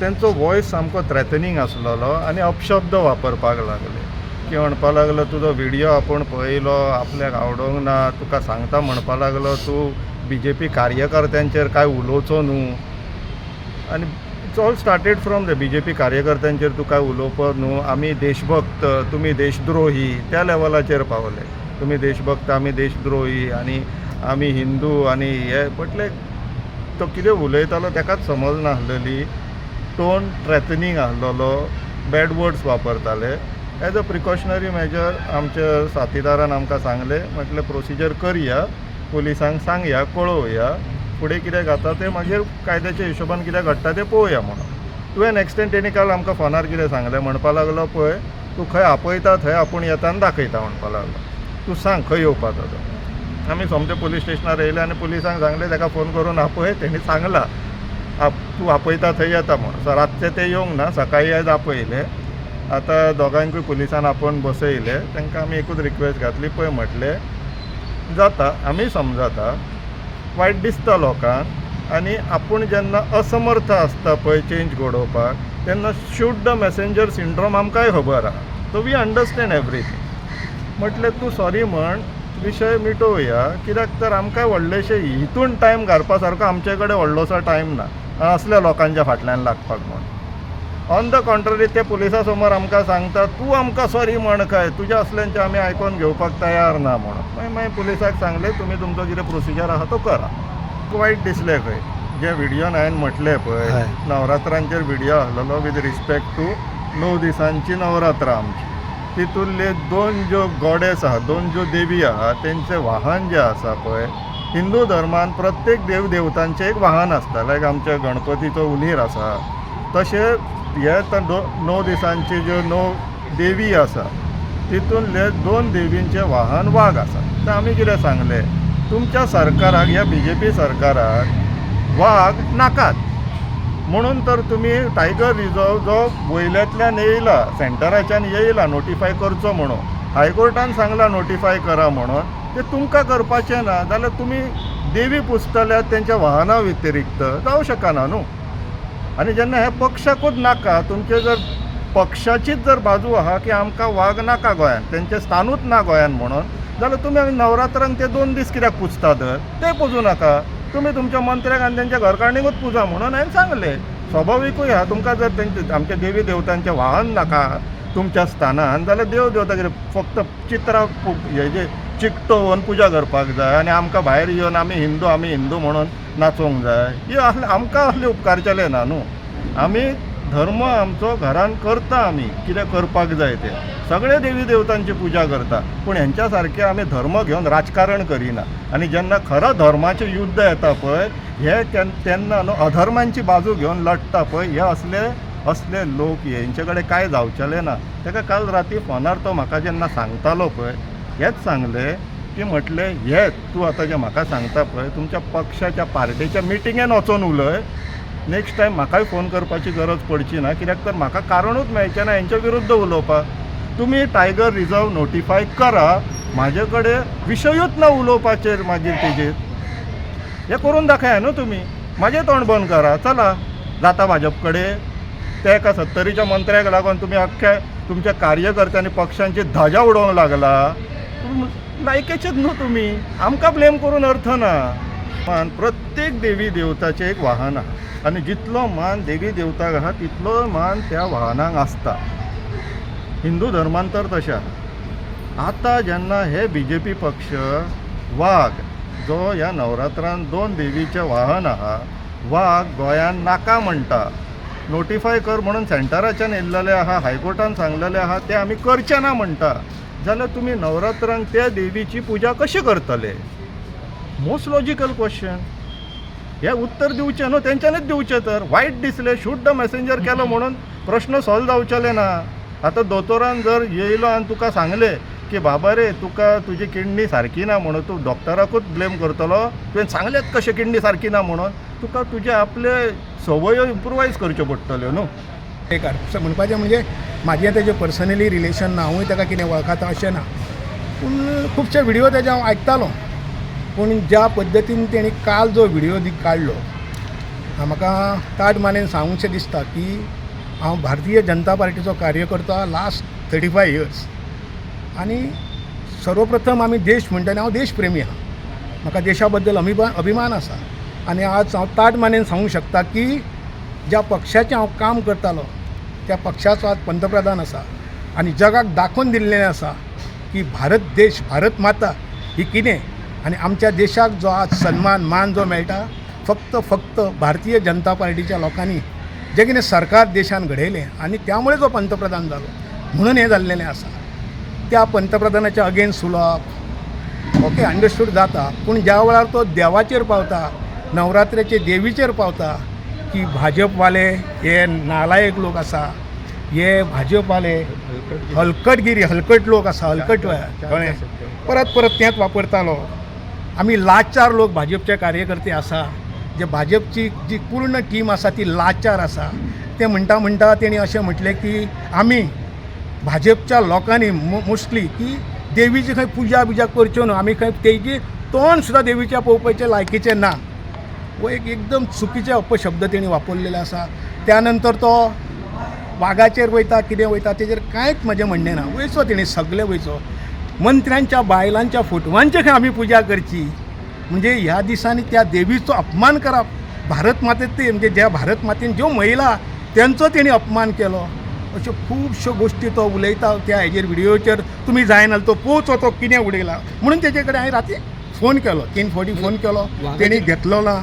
तेंचो वॉयस सामको थ्रेटनींग आसलेलो आनी अपशब्द वापरपाक लागले. की म्हणपाक लागलो तुजो व्हिडियो आपूण पळयलो आपल्याक आवडोंक ना तुका सांगता म्हणपाक लागलो तूं बी जे पी कार्यकर्त्यांचेर काय उलोवचो न्हू आनी it's all started from the B J P कार्यकर्त्यांचेर तूं काय उलोवप न्हू आमी देशभक्त तुमी देशद्रोही त्या लेवलाचेर पावले. तुमी देशभक्त आमी देशद्रोही आनी आमी हिंदू आनी हे म्हटले तो कितें उलयतालो ताकाच समज नासलेली. टोन थ्रेटनींग आसलेलो बॅड वर्ड्स वापरताले. एज अ प्रिकॉशनरी मेजर आमच्या साथीदारान आमकां सांगलें म्हटलें प्रोसिजर करया पुलिसांक सांगया कळोवया. फुडें कितें जाता तें मागीर कायद्याच्या हिशोबान कितें घडटा तें पळोवया म्हणून. टू एन एक्सटेंट तेणी काल आमकां फोनार कितें सांगलें म्हणपा लागलो पळय तूं खंय आपयता थंय आपूण येता आनी दाखयता म्हणपा लागलो. तूं सांग खंय येवपाचो तो? आमी सोमते पुलीस स्टेशनार येयले आनी पुलिसांक सांगलें ताका फोन करून आपय तेणी सांगलां. आप तूं आपयता थंय येता म्हणून सो रातचे ते येवंक ना सकाळी आयज आपयले. आतां दोगांयकूय पुलिसान आपोवन बसयले. तांकां आमी एकूच रिक्वेस्ट घातली पळय म्हटलें जाता आमी समजता. वायट दिसता लोकांक. आनी आपूण जेन्ना असमर्थ आसता पळय चेंज घडोवपाक तेन्ना शूट द मॅसेंजर सिंड्रोम आमकांय खबर आहा. सो वी अंडरस्टँड एवरीथींग म्हटलें तूं सॉरी म्हण. विशय मिटोवया. कित्याक तर आमकांय व्हडलेशे हितून टायम घालपा सारको आमचे कडेन व्हडलोसो टायम ना. असल्या लोकांच्या फाटल्यान लागपाक म्हण. ऑन द कॉन्ट्ररी ते पुलिसा समोर आमकां सांगता तूं आमकां सॉरी म्हण काय? तुज्या असल्यांचें आमी आयकोन घेवपाक तयार ना म्हणून मागीर मागीर पुलिसाक सांगलें तुमी तुमचो कितें प्रोसिजर आहा तो करा. वायट दिसलें खंय. जे व्हिडियोन हांवें म्हटलें पळय. नवरात्रांचेर व्हिडियो आसलेलो विथ रिस्पेक्ट टू णव दिसांची नवरात्रां आमची. तितूंतले दोन ज्यो गॉडेस आहा दोन ज्यो देवी आहा तेंचें वाहन जें आसा पळय हिंदू धर्मान प्रत्येक देव देवतांचें एक वाहन आसता लायक आमच्या गणपतीचो उंदीर आसा तशें हे णव दिसांची ज्यो णव देवी आसा तितूंतले दोन देवींचें वाहन वाघ आसा तर आमी कितें सांगलें तुमच्या सरकाराक ह्या बी जे पी सरकाराक वाघ नाकात. म्हणून तर तुमी टायगर रिझर्व जो वयल्यांतल्यान येयला सेंटराच्यान येयला नोटिफाय करचो म्हणून. हायकोर्टान सांगला नोटिफाय करा म्हणून. ते तुमकां करपाचें ना जाल्यार तुमी देवी पुजतल्यात तेंच्या वाहना व्यतिरिक्त जावं शकना न्हू? आनी जेन्ना हे पक्षाकूच नाका तुमचे जर पक्षाचीच जर बाजू आहा की आमकां वाग नाका गोंयांत तेंचें स्थानूच ना गोंयान म्हणून जाल्यार तुमी आमी नवरात्रांक ते दोन दीस कित्याक पुजता तर? ते पुजू नाका. तुमी तुमच्या मंत्र्याक आनी तेंच्या घरकारणीकूच पुजा म्हणून हांवें सांगलें. स्वाभाविकूय आहा तुमकां जर तेंचे आमच्या देवी देवतांचें वाहन नाका तुमच्या स्थानान जाल्यार देव देवता फक्त चित्रां पु- चिकटो चिकटोवन पुजा करपाक जाय आनी आमकां भायर येवन आमी हिंदू आमी हिंदू म्हणून नाचोंक जाय हे असले आमकां असले उपकारचेले ना न्हू. आमी धर्म आमचो घरान करता आमी कितें करपाक जाय ते. सगळे देवी देवतांची पुजा करता पूण हेंच्या सारके आमी धर्म घेवन राजकारण करिना. आनी जेन्ना खरो धर्माचें युद्ध येता पळय हे तेन्ना न्हू अधर्मांची बाजू घेवन लडटा पळय हे असले असले लोक हेंचे कडेन कांय जावचेले ना ताका काल राती फोनार तो म्हाका जेन्ना सांगतालो पळय हेच सांगले की म्हटलें हे तूं आतां जें म्हाका सांगता पळय तुमच्या पक्षाच्या पार्टीच्या मिटिंगेन वचोन उलय. नेक्स्ट टायम म्हाकाय फोन करपाची गरज पडची ना कित्याक तर म्हाका कारणूच मेळचें ना हेंच्या विरुद्ध उलोवपाक. तुमी टायगर रिझर्व नोटिफाय करा म्हाजे कडेन विशयूच ना उलोवपाचेर मागीर तेजेर. हें करून दाखया न्हू तुमी म्हाजें तोंड बंद करा चला. जाता भाजप कडेन त्या एका सत्तरीच्या मंत्र्याक लागून तुमी अख्ख्या तुमच्या कार्यकर्त्यांनी पक्षांची धजा उडोवंक लागला. लायकेचेच न्हू तुमी आमकां ब्लेम करून अर्थ ना. मान प्रत्येक देवी देवताचें एक वाहन आहा. आनी जितलो मान देवी देवताक आहा तितलो मान त्या वाहनाक आसता हिंदू धर्मान तर तशें आहा. आतां जेन्ना हे बी जे पी पक्ष वाघ जो ह्या नवरात्रान दोन देवीचें वाहन आहा वाघ गोंयान नाका म्हणटा नोटिफाय कर म्हणून सेंटराच्यान येयल्लेले आहा हायकोर्टान सांगलेले आहा ते आमी करचे ना म्हणटा जाल्यार तुमी नवरात्रांक त्या देवीची पुजा कशी करतले? मोस्ट लॉजिकल क्वेश्चन हे उत्तर दिवचें न्हू तेंच्यानीच दिवचें तर. वायट दिसलें शूट द मॅसेंजर केलो म्हणून प्रश्न सॉल्व जावचेले ना. आतां दोतोरान जर येयलो आनी तुका सांगलें की बाबा रे तुका तुजी किडनी सारकी ना म्हणून तूं डॉक्टराकूच ब्लेम करतलो. तुवें सांगलेंच कशें किडनी सारकी ना म्हणून. तुका तुजे आपले संवयो इम्प्रुवायज करच्यो पडटल्यो न्हू? एक म्हणपाचें म्हणजे म्हाजें तेजें पर्सनली रिलेशन ना हांवूय ताका कितें वळखता अशें ना. पूण खुबशे व्हिडियो तेजे हांव आयकतालो. पूण ज्या पद्दतीन तेणी काल जो व्हिडियो दी काडलो म्हाका ताट मानेन सांगूंकशें दिसता की हांव भारतीय जनता पार्टीचो कार्यकर्ता लास्ट थर्टी फाय इयर्स आनी सर्वप्रथम आमी देश म्हणटा आनी हांव देशप्रेमी आहा. म्हाका देशा बद्दल अभिमान अभिमान आसा. आनी आज हांव ताट मानेन सांगूंक शकता की ज्या पक्षाचें हांव काम करतालो त्या पक्षाचो आज पंतप्रधान आसा आनी जगाक दाखोवन दिल्लें आसा की भारत देश भारत माता ही कितें? आनी आमच्या देशाक जो आज सन्मान मान जो मेळटा फक्त फक्त भारतीय जनता पार्टीच्या लोकांनी जें कितें सरकार देशान घडयलें आनी त्यामुळे जो पंतप्रधान जालो म्हणून हें जाल्लेलें आसा. त्या पंतप्रधानाच्या अगेन्स्ट उलोवप ओके अंडरस्टूड जाता पूण ज्या वेळार तो देवाचेर पावता नवरात्रेचे देवीचेर पावता की भाजपवाले हे नालायक लोक आसा हे भाजपवाले हलकटगिरी हलकट लोक आसा हलकट कळ्ळें परत परत तेंच वापरतालो. आमी लाचार लोक भाजपचे कार्यकर्ते आसा जे भाजपची जी पूर्ण टीम आसा ती लाचार आसा ते म्हणटा म्हणटा तेणी अशें म्हटलें की आमी भाजपच्या लोकांनी मोस्टली की देवीची खंय पुजा बिजा करच्यो न्हू आमी खंय तेजी तोंड सुद्दां देवीच्या पळोवपाचें लायकीचें ना. हो एक एकदम चुकीचे अपशब्द तेणी वापरलेले आसा त्यानंतर तो वाघाचेर वयता कितें वयता तेजेर कांयच म्हजें म्हणणें ना वयचो तेणी सगळे वयचो मंत्र्यांच्या बायलांच्या फोटवांची खंय आमी पुजा करची? म्हणजे ह्या दिसांनी त्या देवीचो अपमान करप भारत मातेत ते म्हणजे ज्या भारत मातेन ज्यो महिला त्यांचो तेणी अपमान केलो. अश्यो खुबश्यो गोश्टी तो उलयता त्या हेजेर व्हिडिओचेर तुमी जायना तो पोवचो तो कितें उडयला म्हणून तेजे कडेन हांवें राती फोन केलो. तीन फावटी फोन केलो. तेणी घेतलो ना.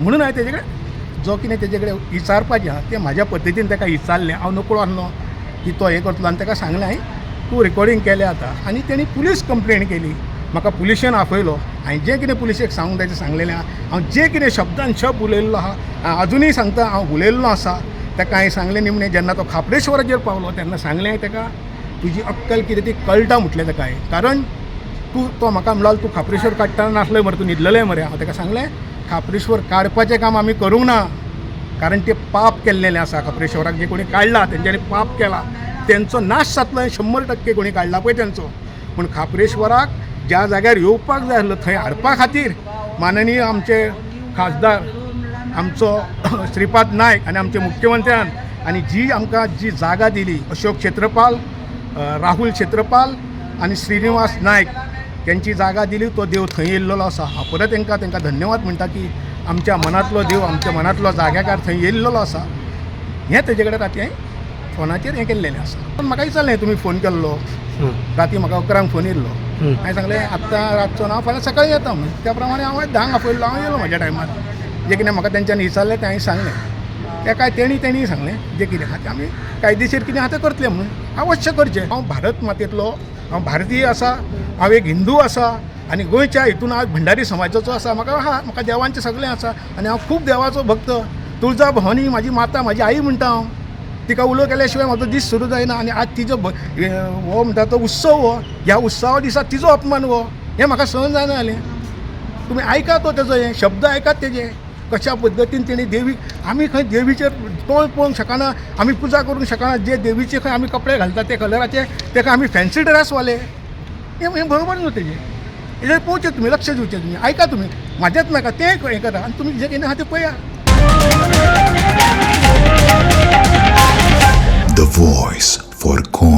म्हणून हांवें तेजे कडेन जो कितें तेजे कडेन विचारपाचें आहा तें म्हाज्या पद्दतीन ताका विचारलें. हांव नकळो आसलो की तो हें करतलो आनी ताका सांगलें हांवें तूं रिकॉर्डींग केलें आतां. आनी तेणी पुलीस कंप्लेन केली. म्हाका पुलिशेन आपयलो हांवें जें कितें पुलिशेक सांगूंक ताचें सांगलेलें आहा हांव जें कितें शब्दान शब्द उलयल्लो आहा हांव अजुनूय सांगता हांव उलयल्लो आसा ताका हांवें सांगलें निमणें जेन्ना तो खापडेश्वराचेर पावलो तेन्ना सांगलें हांवें ताका तुजी अक्कल कितें ती कळटा म्हटलें ताका हांवें कारण तूं तो म्हाका म्हणलो तूं खापरेश्वर काडटा नासलें मरे तूं न्हिदलेलें मरे हांव ताका सांगलें? खापरेश्वर काडपाचें काम आमी करूंक ना. कारण ते पाप केल्लेलें आसा खापरेश्वराक जे कोणी काडला तेंच्यांनी पाप केला. तेंचो नाश जातलो हें शंबर टक्के कोणी काडला पळय तेंचो पूण खापरेश्वराक ज्या जाग्यार येवपाक जाय आसलो थंय हाडपा खातीर माननीय आमचे खासदार आमचो श्रीपाद नायक आनी आमच्या मुख्यमंत्र्यान आनी जी आमकां जी जागा दिली अशोक क्षेत्रपाल राहुल क्षेत्रपाल आनी श्रीनिवास नायक त्यांची जागा दिली तो देव थंय येयल्लो आसा हांव परत तांकां तांकां धन्यवाद म्हणटा की आमच्या मनांतलो देव आमच्या मनांतलो जाग्याकार थंय येयल्लो आसा हें तेजे कडेन राती हांवें फोनाचेर हें केल्लेलें आसा पण म्हाका विचारलें तुमी फोन केल्लो. राती म्हाका अकरांक फोन येयल्लो हांवें सांगलें आत्तां रातचो ना फाल्यां सकाळीं येता म्हणून त्या प्रमाणे हांव धांक आपयल्लो हांव येयलो म्हाज्या टायमार. जें कितें म्हाका तेंच्यांनी विचारलें तें हांवें सांगलें. तें काय तेणी तेणी सांगलें. जें कितें आहा तें आमी कायदेशीर कितें आहा तें करतलें म्हणून अवश्य करचें. हांव भारत मातेंतलो हांव भारतीय आसा हांव एक हिंदू आसा आनी गोंयच्या हितून हांव भंडारी समाजाचो आसा म्हाका हा म्हाका देवांचें सगळें आसा आनी हांव खूब देवाचो भक्त. तुळजा भवानी म्हाजी माता म्हाजी आई म्हणटा हांव. तिका उलो केल्या शिवाय म्हाजो दीस सुरू जायना आनी आज तिजो हो म्हणटा तो उत्सव हो ह्या उत्सवा दिसा तिजो अपमान हो. हें म्हाका सहन जायना जालें. तुमी आयकात तो तेजो हें शब्द आयकात तेजे. कशा पद्दतीन तेणी देवी आमी खंय देवीचेर तोंड पळोवंक शकना आमी पुजा करूंक शकना जे देवीचे खंय आमी कपडे घालतात ते कलराचे तेका आमी फॅन्सी ड्रेस वाले हें बरोबर न्हू तेजें हेजेर पळोवचें तुमी लक्ष दिवचें तुमी आयका तुमी म्हाजेंच नाका तें हें करा. आनी तुमी जें कितें आहा तें पळया The voice for Con.